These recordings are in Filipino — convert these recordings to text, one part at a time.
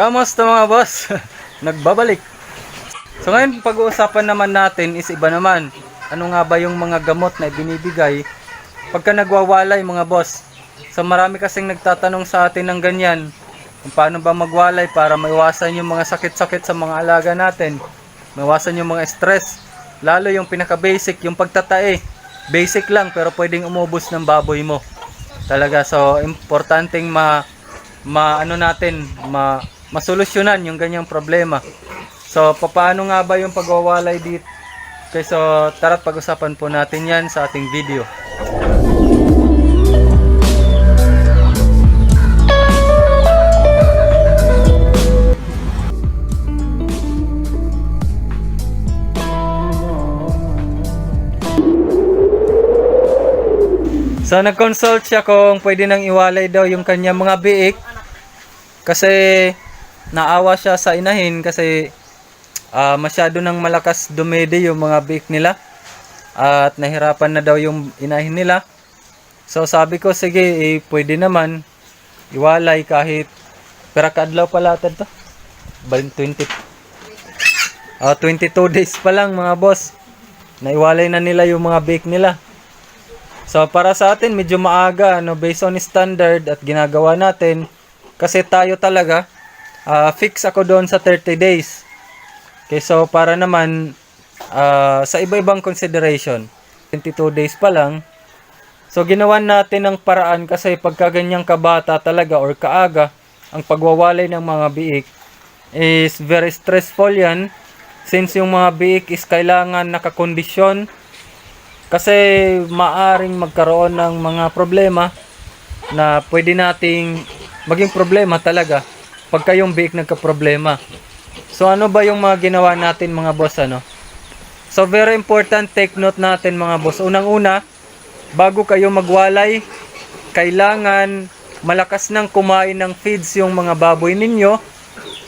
Kamusta mga boss? Nagbabalik. So ngayon pag-uusapan naman natin is iba naman. Ano nga ba yung mga gamot na binibigay pagka nagwawalay mga boss? So marami kasing nagtatanong sa atin ng ganyan kung paano ba magwalay para maiwasan yung mga sakit-sakit sa mga alaga natin. Maiwasan yung mga stress. Lalo yung pinaka-basic, yung pagtatae. Basic lang pero pwedeng umubos ng baboy mo. Talaga so importanteng ma ma ano natin ma masolusyonan yung ganyang problema. So paano nga ba yung pagwawalay dito? Okay, so tara't pag-usapan po natin yan sa ating video. So nag-consult siya kung pwede nang iwalay daw yung kanyang mga biik kasi naawa siya sa inahin kasi ah, masyado nang malakas dumede yung mga biik nila at nahirapan na daw yung inahin nila. So sabi ko sige eh, pwede naman iwalay kahit pera kadlaw pala ata to. Bal 20 Ah 22 days pa lang mga boss. Naiwalay na nila yung mga bake nila. So para sa atin medyo maaga no based on standard at ginagawa natin kasi tayo talaga ah, fix ako doon sa 30 days. Okay, so para naman ah, sa iba-ibang consideration 22 days pa lang. So ginawan natin ng paraan kasi pagka ganyang kabata talaga or kaaga ang pagwawalay ng mga biik is very stressful yan. Since yung mga biik is kailangan nakakondisyon kasi maaring magkaroon ng mga problema na pwede nating maging problema talaga pagka yung biik nagka-problema. So ano ba yung mga ginawa natin mga boss ano? So very important take note natin mga boss. Unang-una, bago kayo magwalay, kailangan malakas nang kumain ng feeds yung mga baboy ninyo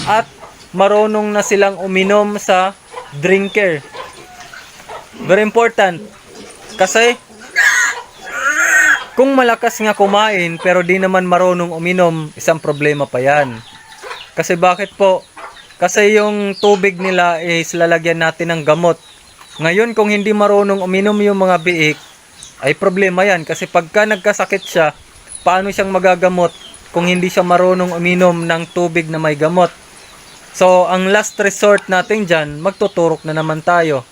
at marunong na silang uminom sa drinker. Very important. Kasi kung malakas nga kumain pero di naman marunong uminom, isang problema pa yan. Kasi bakit po? Kasi yung tubig nila is lalagyan natin ng gamot. Ngayon kung hindi marunong uminom yung mga biik, ay problema yan. Kasi pagka nagkasakit siya, paano siyang magagamot kung hindi siya marunong uminom ng tubig na may gamot? So, ang last resort natin dyan, magtuturok na naman tayo.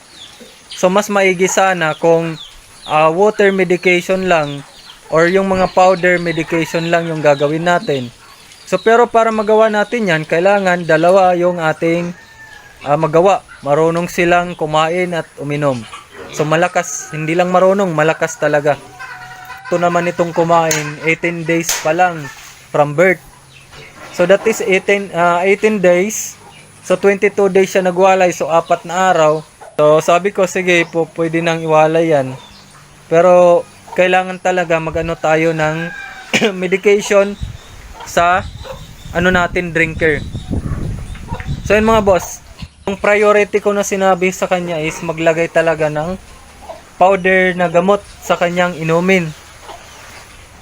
So, mas maigi sana kung ah, water medication lang or yung mga powder medication lang yung gagawin natin. So, pero para magawa natin yan, kailangan dalawa yung ating ah, magawa. Marunong silang kumain at uminom. So, malakas. Hindi lang marunong, malakas talaga. Ito naman itong kumain, 18 days pa lang from birth. So that is 18 ah, 18 days. So 22 days siya nagwalay, so apat na araw. So sabi ko sige po pwede nang iwalay yan. Pero kailangan talaga magano tayo ng medication sa ano natin drinker. So yun mga boss, yung priority ko na sinabi sa kanya is maglagay talaga ng powder na gamot sa kanyang inumin.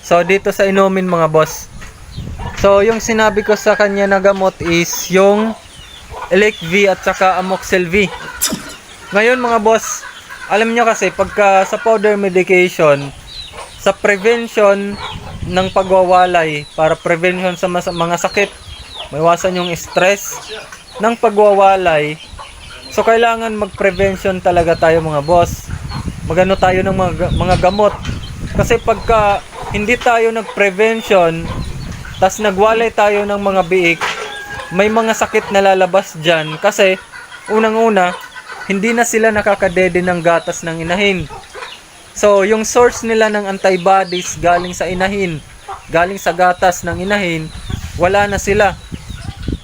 So dito sa inumin mga boss. So yung sinabi ko sa kanya na gamot is yung Elec V at saka Amoxil V. Ngayon mga boss, alam nyo kasi pagka sa powder medication, sa prevention ng pagwawalay, para prevention sa mga sakit, maiwasan yung stress ng pagwawalay. So kailangan mag-prevention talaga tayo mga boss. Magano tayo ng mga, ga- mga gamot. Kasi pagka hindi tayo nag-prevention, tas nagwalay tayo ng mga biik, may mga sakit na lalabas dyan kasi unang-una, hindi na sila nakakadede ng gatas ng inahin. So, yung source nila ng antibodies galing sa inahin, galing sa gatas ng inahin, wala na sila.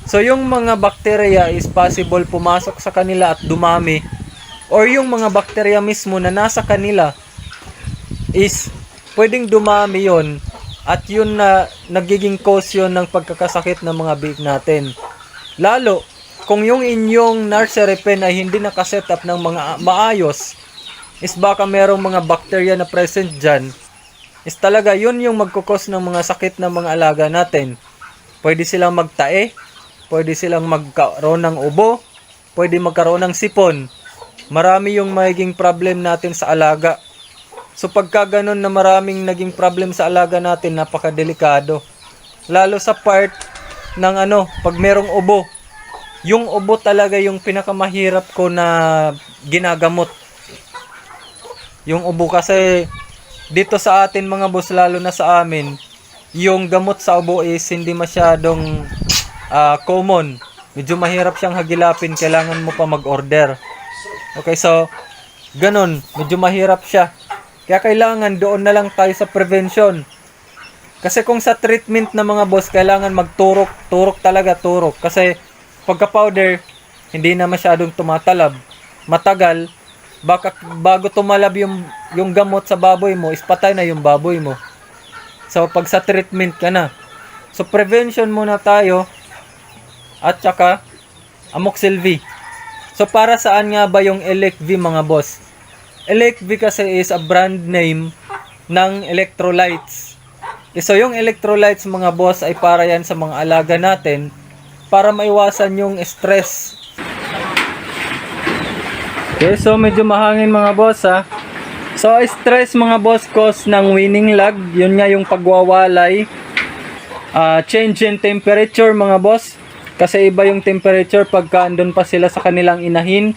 So, yung mga bakterya is possible pumasok sa kanila at dumami. Or yung mga bakterya mismo na nasa kanila is pwedeng dumami yon at yun na nagiging cause yun ng pagkakasakit ng mga biik natin. Lalo, kung yung inyong nursery pen ay hindi nakaset up ng mga maayos, is baka merong mga bacteria na present dyan, is talaga yun yung magkukos ng mga sakit ng mga alaga natin. Pwede silang magtae, pwede silang magkaroon ng ubo, pwede magkaroon ng sipon. Marami yung magiging problem natin sa alaga. So pagka ganun na maraming naging problem sa alaga natin, napakadelikado. Lalo sa part ng ano, pag merong ubo. Yung ubo talaga yung pinakamahirap ko na ginagamot. Yung ubo kasi dito sa atin mga boss, lalo na sa amin, yung gamot sa ubo is hindi masyadong ah, common. Medyo mahirap siyang hagilapin, kailangan mo pa mag-order. Okay, so ganun, medyo mahirap siya. Kaya kailangan doon na lang tayo sa prevention. Kasi kung sa treatment na mga boss, kailangan magturok, turok talaga, turok. Kasi pagka powder, hindi na masyadong tumatalab. Matagal, baka bago tumalab yung, yung gamot sa baboy mo, is patay na yung baboy mo. So pag sa treatment ka na. So prevention muna tayo at saka Amoxil V. So para saan nga ba yung Elect V mga boss? Elect V kasi is a brand name ng electrolytes. So yung electrolytes mga boss ay para yan sa mga alaga natin para maiwasan yung stress. Okay, so medyo mahangin mga boss ha. So stress mga boss cause ng winning lag, yun nga yung pagwawalay. Ah, change in temperature mga boss. Kasi iba yung temperature pagka andun pa sila sa kanilang inahin.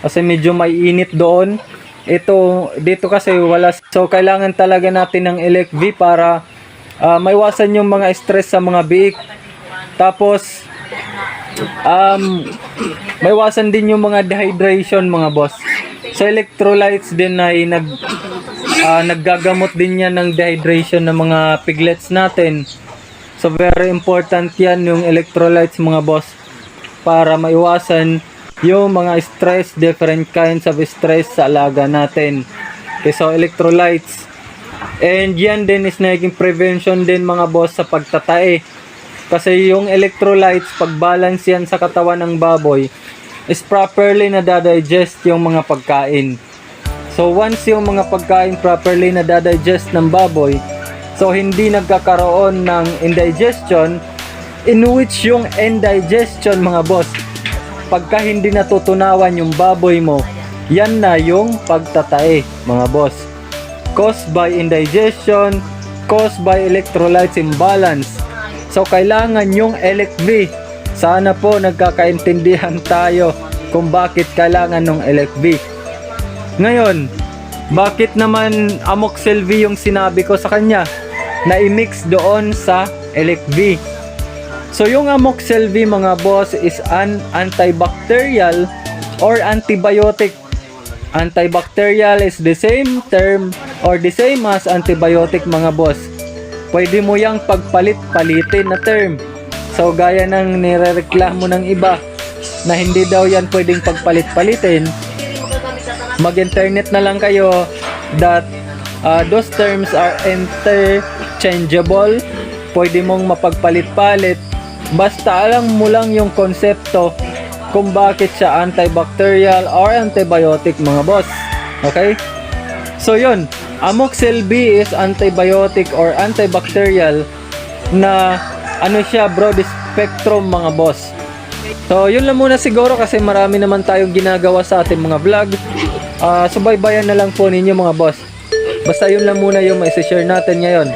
Kasi medyo may init doon. Ito, dito kasi wala. So, kailangan talaga natin ng Elect V para ah, maiwasan yung mga stress sa mga biik. Tapos, um, maiwasan din yung mga dehydration mga boss. So, electrolytes din ay nag, ah, naggagamot din yan ng dehydration ng mga piglets natin. So very important yan yung electrolytes mga boss para maiwasan yung mga stress, different kinds of stress sa alaga natin. Okay, so electrolytes. And yan din is naging prevention din mga boss sa pagtatae. Kasi yung electrolytes, pag balance yan sa katawan ng baboy, is properly nadadigest yung mga pagkain. So once yung mga pagkain properly nadadigest ng baboy, so hindi nagkakaroon ng indigestion, in which yung indigestion mga boss, pagka hindi natutunawan yung baboy mo, yan na yung pagtatae mga boss. Caused by indigestion, caused by electrolytes imbalance. So kailangan yung Elect V. Sana po nagkakaintindihan tayo kung bakit kailangan ng Elect V. Ngayon, bakit naman Amoxil V yung sinabi ko sa kanya na i-mix doon sa Elect V? So yung Amoxil V mga boss is an antibacterial or antibiotic. Antibacterial is the same term or the same as antibiotic mga boss. Pwede mo yang pagpalit-palitin na term. So gaya ng nirereklamo ng iba na hindi daw yan pwedeng pagpalit-palitin, mag-internet na lang kayo that uh, those terms are interchangeable. Pwede mong mapagpalit-palit. Basta alam mo lang yung konsepto kung bakit siya antibacterial or antibiotic mga boss. Okay? So yun, Amoxil B is antibiotic or antibacterial na ano siya broad spectrum mga boss. So yun lang muna siguro kasi marami naman tayong ginagawa sa ating mga vlog. Ah, subaybayan na lang po ninyo mga boss. Basta yun lang muna yung mai-share natin ngayon.